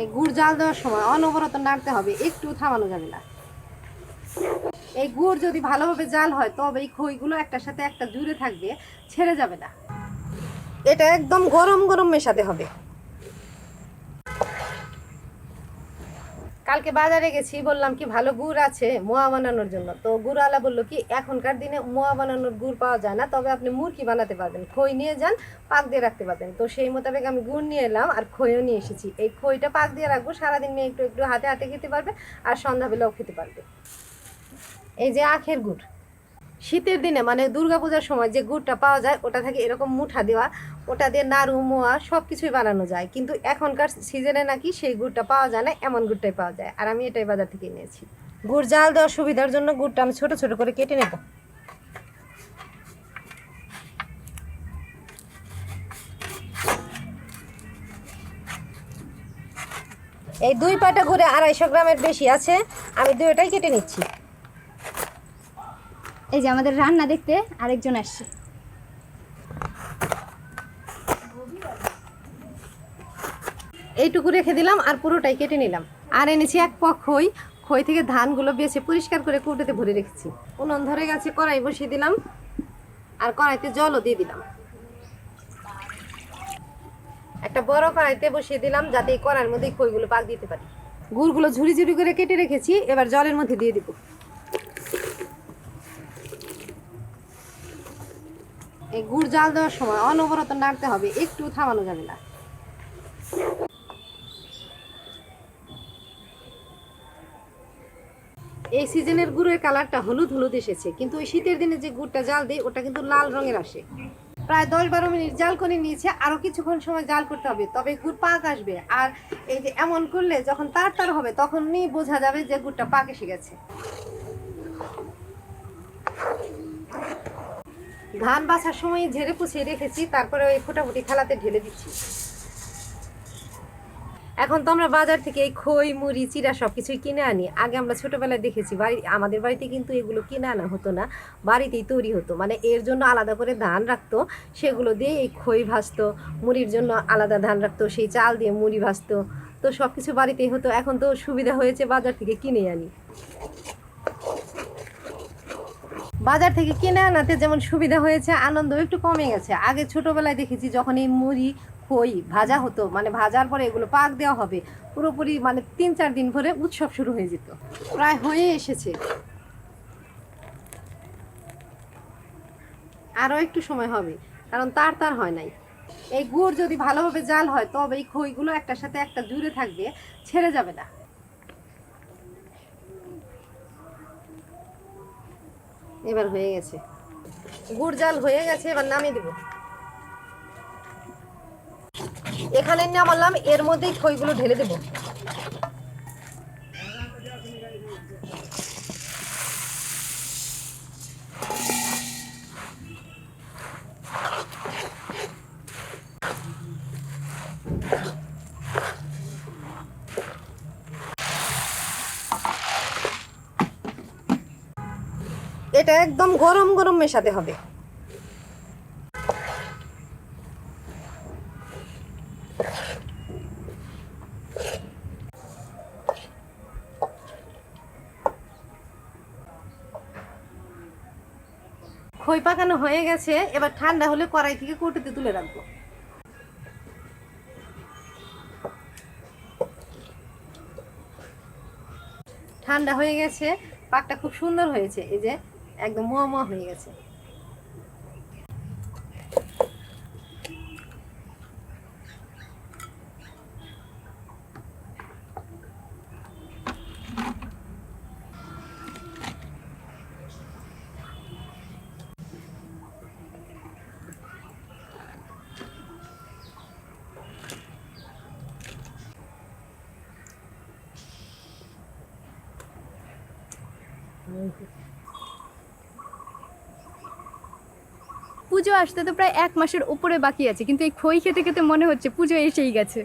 এই গুড় জাল দেওয়ার সময় অনবরত নাড়তে হবে, একটু থামানো যাবে না। এই গুড় যদি ভালোভাবে জাল হয়, তবে এই খইগুলো একটার সাথে একটা জুড়ে থাকবে, ছেড়ে যাবে না। এটা একদম গরম গরম মেশাতে হবে। কালকে বাজারে গেছি, বললাম কি ভালো গুড় আছে মোয়া বানানোর জন্য। তো গুড়ওয়ালা বলল কি, এখনকার দিনে মোয়া বানানোর গুড় পাওয়া যায় না, তবে আপনি মুরকি বানাতে পারবেন, খই নিয়ে যান, পাক দিয়ে রাখতে পারবেন। তো সেই মোতাবেক আমি গুড় নিয়ে এলাম আর খইও নিয়ে এসেছি। এই খইটা পাক দিয়ে রাখব, সারাদিন মেয়ে একটু একটু হাতে হাতে খেতে পারবে আর সন্ধ্যাবেলাও খেতে পারবে। এই যে আখের গুড়। শীতের দিনে মানে দুর্গাপূজার সময় যে গুড়টা পাওয়া যায়, ওটা থেকে এরকম মুঠা দেওয়া, ওটা দিয়ে নাড়ু, মোয়া সব কিছুই বানানো যায়। কিন্তু এখনকার সিজনে নাকি সেই গুড়টা পাওয়া যায় না, এমন গুড়টাই পাওয়া যায়। আর আমি এটাই বাজার থেকে নিয়েছি গুড় জাল দেওয়ার সুবিধার জন্য গুড়টা আমি ছোট ছোট করে কেটে নেব। এই দুই পাটা ঘুরে আড়াইশো গ্রামের বেশি আছে, আমি দুইটাই কেটে নিচ্ছি। এই যে আমাদের রান্না দেখতে আরেকজন আসছে। এইটুকু রেখে দিলাম আর পুরোটাই কেটে নিলাম। আর এনেছি এক পক খই। খই থেকে ধানগুলো বেছে পরিষ্কার করে কৌটোতে ভরে রেখেছি। উনুন ধরে গেছে, কড়াই বসিয়ে দিলাম। আর কড়াইতে জলও দিয়ে দিলাম। একটা বড় কড়াইতে বসিয়ে দিলাম যাতে এই কড়াইয়ের মধ্যে খইগুলো পাক দিতে পারি। গুড়গুলো ঝুড়ি ঝুড়ি করে কেটে রেখেছি, এবার জলের মধ্যে দিয়ে দিব। গুড় জাল দেওয়ার সময় অনবরত নাড়তে হবে, একটু থামানো যাবে না। এই সিজনের গুড়ের কালারটা হলুদ হলুদ এসেছে, কিন্তু ওই শীতের দিনে যে গুড়টা জাল দেয় ওটা কিন্তু লাল রঙের আসে। প্রায় দশ বারো মিনিট জাল করে নিয়েছে আরও কিছুক্ষণ সময় জাল করতে হবে, তবে গুড় পাক আসবে। আর এই যে এমন করলে যখন তার তার হবে, তখনই বোঝা যাবে যে গুড়টা পাক এসে গেছে। ধান বাছার সময় ঝেড়ে পুছিয়ে রেখেছি, তারপরে ওই ফুটাফুটি থালাতে ঢেলে দিচ্ছি। এখন তো আমরা বাজার থেকে এই খই, মুড়ি, চিরা সব কিছুই কিনে আনি। আগে আমরা ছোটবেলায় দেখেছি, বাড়ি আমাদের বাড়িতে কিন্তু এগুলো কিনে আনা হতো না, বাড়িতেই তৈরি হতো। মানে এর জন্য আলাদা করে ধান রাখতো, সেগুলো দিয়ে এই খই ভাজতো, মুড়ির জন্য আলাদা ধান রাখতো, সেই চাল দিয়ে মুড়ি ভাজতো, তো সব কিছু বাড়িতেই হতো। এখন তো সুবিধা হয়েছে বাজার থেকে কিনে আনি। বাজার থেকে কিনে আনাতে যেমন সুবিধা হয়েছে আনন্দ একটু কমে গেছে। আগে ছোটবেলায় দেখেছি যখন এই মুড়ি, খই ভাজা হতো মানে ভাজার পরে এগুলো পাক দেওয়া হবে, পুরোপুরি মানে তিন চার দিন ধরে উৎসব শুরু হয়ে যেত। প্রায় হয়ে এসেছে। আরও একটু সময় হবে, কারণ তার তার হয় নাই। এই গুড় যদি ভালোভাবে জাল হয়, তবে এই খইগুলো একটার সাথে একটা জুড়ে থাকবে, ছেড়ে যাবে না। এবার হয়ে গেছে। গুড় জাল হয়ে গেছে, এবার নামিয়ে দেবো। এখানে নামালাম এর মধ্যেই খইগুলো ঢেলে দেবো। এটা একদম গরম গরম মেশাতে হবে। খই পাকানো হয়ে গেছে, এবার ঠান্ডা হলে কড়াই থেকে কৌটোতে তুলে রাখব। ঠান্ডা হয়ে গেছে, পাকটা খুব সুন্দর হয়েছে, এই যে একদম মোয়া মোয়া হয়ে গেছে। পুজো আসতে তো প্রায় এক মাসের উপরে বাকি আছে, কিন্তু এই খই খেতে খেতে মনে হচ্ছে পুজো এসেই গেছে।